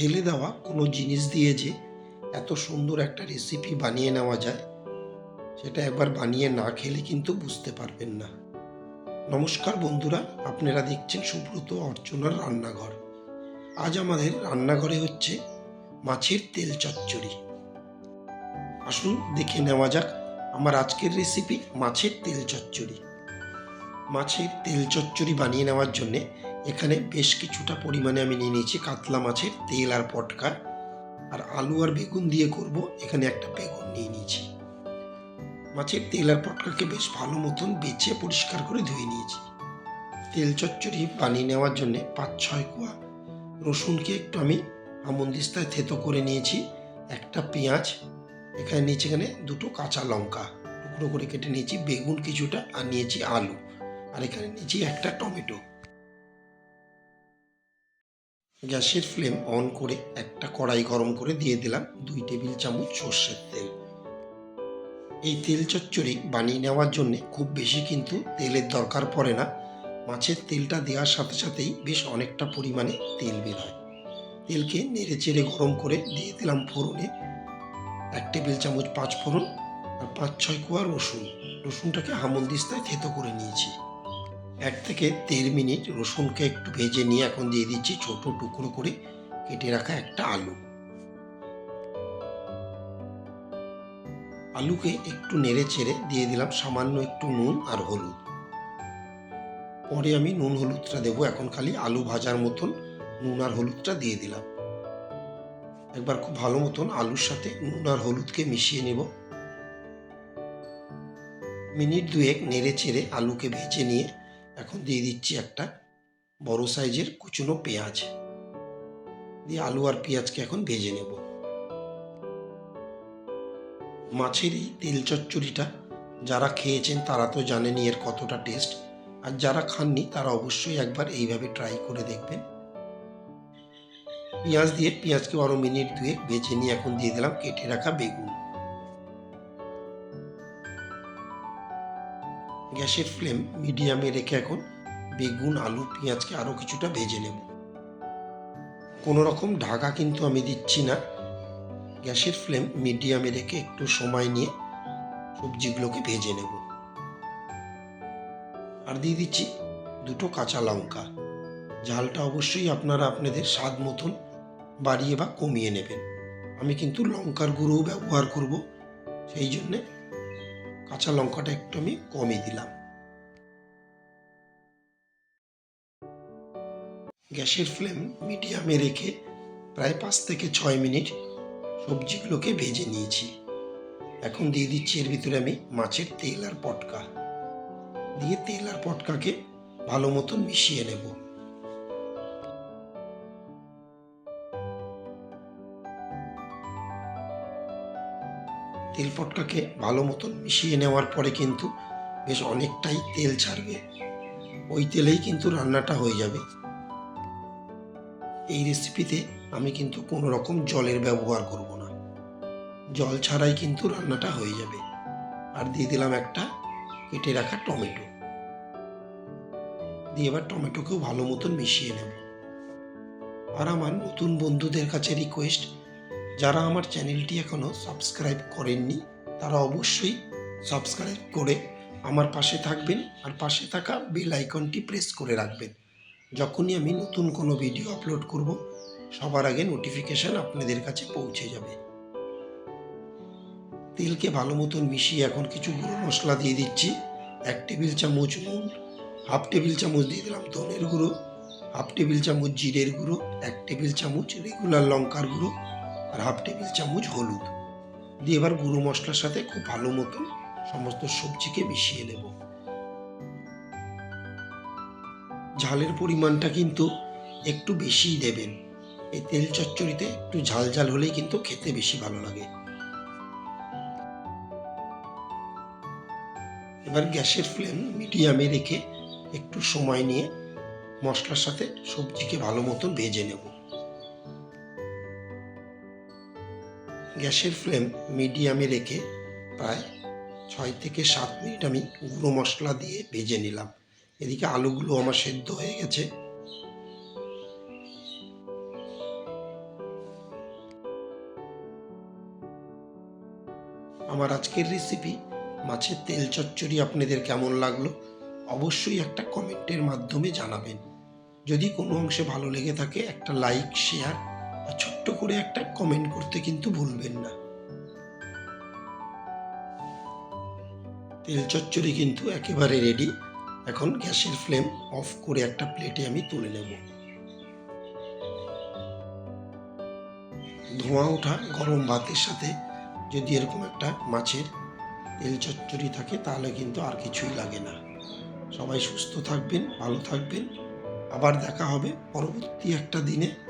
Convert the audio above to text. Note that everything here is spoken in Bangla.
ফেলে দেওয়া কোনো জিনিস দিয়ে যে এত সুন্দর একটা রেসিপি বানিয়ে নেওয়া যায়, সেটা একবার বানিয়ে না খেলে কিন্তু বুঝতে পারবেন না। নমস্কার বন্ধুরা, আপনারা দেখছেন সুব্রত অর্চনার রান্নাঘর। আজ আমাদের রান্নাঘরে হচ্ছে মাছের তেল চচ্চড়ি। আসুন দেখে নেওয়া যাক আমার আজকের রেসিপি মাছের তেল চচ্চড়ি। মাছের তেল চচ্চড়ি বানিয়ে নেওয়ার জন্যে এখানে বেশ কিছুটা পরিমাণে আমি নিয়ে নিয়েছি কাতলা মাছের তেল আর পটকা। আর আলু আর বেগুন দিয়ে করব, এখানে একটা বেগুন নিয়ে নিয়েছি। মাছের তেল আর পটকাকে বেশ ভালো মতন বেছে পরিষ্কার করে ধুয়ে নিয়েছি। তেল চচ্চড়ি বানিয়ে নেওয়ার জন্য পাঁচ ছয় কোয়া রসুনকে একটু আমি আমন্দিস্তায় থেতো করে নিয়েছি, একটা পেঁয়াজ, এখানে নিয়েছি এখানে দুটো কাঁচা লঙ্কা, টুকরো করে কেটে নিয়েছি, বেগুন কিছুটা, আর নিয়েছি আলু। আর এখানে নিয়েছি একটা টমেটো। গ্যাসের ফ্লেম অন করে একটা কড়াই গরম করে দিয়ে দিলাম দুই টেবিল চামচ সর্ষের তেল। এই তেল চচ্চড়ি বানিয়ে নেওয়ার জন্য খুব বেশি কিন্তু তেলের দরকার পড়ে না। মাছের তেলটা দেওয়ার সাথে সাথেই বেশ অনেকটা পরিমাণে তেল বের হয়। তেলকে নেড়ে চেড়ে গরম করে দিয়ে দিলাম ফোড়নে। এক টেবিল চামচ পাঁচ ফোড়ন আর পাঁচ ছয় কোয়া রসুন। রসুনটাকে হামলদিস্তায় থেতো করে নিয়েছি। এক থেকে দেড় মিনিট রসুনকে একটু ভেজে নিয়ে এখন দিয়ে দিচ্ছি ছোট টুকরো করে কেটে রাখা একটা আলু। আলুকে একটু নেড়ে চেড়ে দিয়ে দিলাম সামান্য একটু নুন আর হলুদ। পরে আমি নুন হলুদটা দেবো, এখন খালি আলু ভাজার মতন নুন আর হলুদটা দিয়ে দিলাম। একবার খুব ভালো মতন আলুর সাথে নুন আর হলুদকে মিশিয়ে নেব। মিনিট দুয়েক নেড়ে চেড়ে আলুকে ভেজে নিয়ে এখন দিয়ে দিচ্ছি একটা বড় সাইজের কুচনো পেঁয়াজ। দিয়ে আলু আর পেঁয়াজকে এখন ভেজে নেব। মাছের এই তেল চচ্চড়িটা যারা খেয়েছেন তারা তো জানেনই এর কতটা টেস্ট। আর যারা খাননি তারা অবশ্যই একবার এইভাবে ট্রাই করে দেখবেন। পেঁয়াজ দিয়ে পেঁয়াজকে আরও মিনিট দুয়ে ভেজে নিয়ে এখন দিয়ে দিলাম কেটে রাখা বেগুন। গ্যাসের ফ্লেম মিডিয়ামে রেখে এখন বেগুন, আলু, পেঁয়াজকে আরও কিছুটা ভেজে নেব। কোনো রকম ঢাকা কিন্তু আমি দিচ্ছি না। গ্যাসের ফ্লেম মিডিয়ামে রেখে একটু সময় নিয়ে সবজিগুলোকে ভেজে নেব। আর দিয়ে দিচ্ছি দুটো কাঁচা লঙ্কা। ঝালটা অবশ্যই আপনারা আপনাদের স্বাদ মতন বাড়িয়ে বা কমিয়ে নেবেন। আমি কিন্তু লঙ্কার গুঁড়োও ব্যবহার করব, সেই জন্যে কাঁচা লঙ্কাটা একটু আমি কমই দিলাম। গ্যাসের ফ্লেম মিডিয়ামে রেখে প্রায় পাঁচ থেকে ছয় মিনিট সবজিগুলোকে ভেজে নিয়েছি। এখন দিয়ে দিচ্ছি এর ভিতরে আমি মাছের তেল আর পটকা। দিয়ে তেল আর পটকাকে ভালো মতন মিশিয়ে নেব। তেল পটকাকে ভালো মতন মিশিয়ে নেওয়ার পরে কিন্তু বেশ অনেকটাই তেল ছাড়বে। ওই তেলেই কিন্তু রান্নাটা হয়ে যাবে। এই রেসিপিতে আমি কিন্তু কোনো রকম জলের ব্যবহার করব না। জল ছাড়াই কিন্তু রান্নাটা হয়ে যাবে। আর দিয়ে দিলাম একটা কেটে রাখা টমেটো। দিয়ে এবার টমেটোকেও ভালো মতন মিশিয়ে নেব। আর আমার নতুন বন্ধুদের কাছে রিকোয়েস্ট যারা আমার চ্যানেলটি এখনও সাবস্ক্রাইব করেননি, তারা অবশ্যই সাবস্ক্রাইব করে আমার পাশে থাকবেন আর পাশে থাকা বেল আইকনটি প্রেস করে রাখবেন। যখনই আমি নতুন কোনো ভিডিও আপলোড করব, সবার আগে নোটিফিকেশান আপনাদের কাছে পৌঁছে যাবে। তেলকে ভালো মতন মিশিয়ে এখন কিছু গুঁড়ো মশলা দিয়ে দিচ্ছি। এক টেবিল চামচ নুন, হাফ টেবিল চামচ দিয়ে দিলাম ধনের গুঁড়ো, হাফ টেবিল চামচ জিরের গুঁড়ো, এক টেবিল চামচ রেগুলার লঙ্কার গুঁড়ো আর হাফ টেবিল চামচ হলুদ। দিয়ে এবার গুঁড়ো মশলার সাথে খুব ভালো মতন সমস্ত সবজিকে মিশিয়ে নেব। ঝালের পরিমাণটা কিন্তু একটু বেশিই দেবেন। এই তেল চচ্চড়িতে একটু ঝাল ঝাল হলেই কিন্তু খেতে বেশি ভালো লাগে। এবার গ্যাসের ফ্লেম মিডিয়ামে রেখে একটু সময় নিয়ে মশলার সাথে সবজিকে ভালো মতন ভেজে নেব। গ্যাসের ফ্লেম মিডিয়ামে রেখে প্রায় ছয় থেকে সাত মিনিট আমি গুঁড়ো মশলা দিয়ে ভেজে নিলাম। এদিকে আলুগুলো আমার সেদ্ধ হয়ে গেছে। আমার আজকের রেসিপি মাছের তেল চচ্চড়ি আপনাদের কেমন লাগল অবশ্যই একটা কমেন্টের মাধ্যমে জানাবেন। যদি কোনো অংশে ভালো লেগে থাকে, একটা লাইক শেয়ার আর করে একটা কমেন্ট করতে কিন্তু ভুলবেন না। তেল চচ্চড়ি কিন্তু একেবারে রেডি এখন গ্যাসের ফ্লেম অফ করে একটা প্লেটে আমি তুলে নেব। ধোঁয়া ওঠা গরম ভাতের সাথে যদি এরকম একটা মাছের তেল চচ্চড়ি থাকে, তাহলে কিন্তু আর কিছুই লাগে না। সবাই সুস্থ থাকবেন, ভালো থাকবেন। আবার দেখা হবে পরবর্তী একটা দিনে।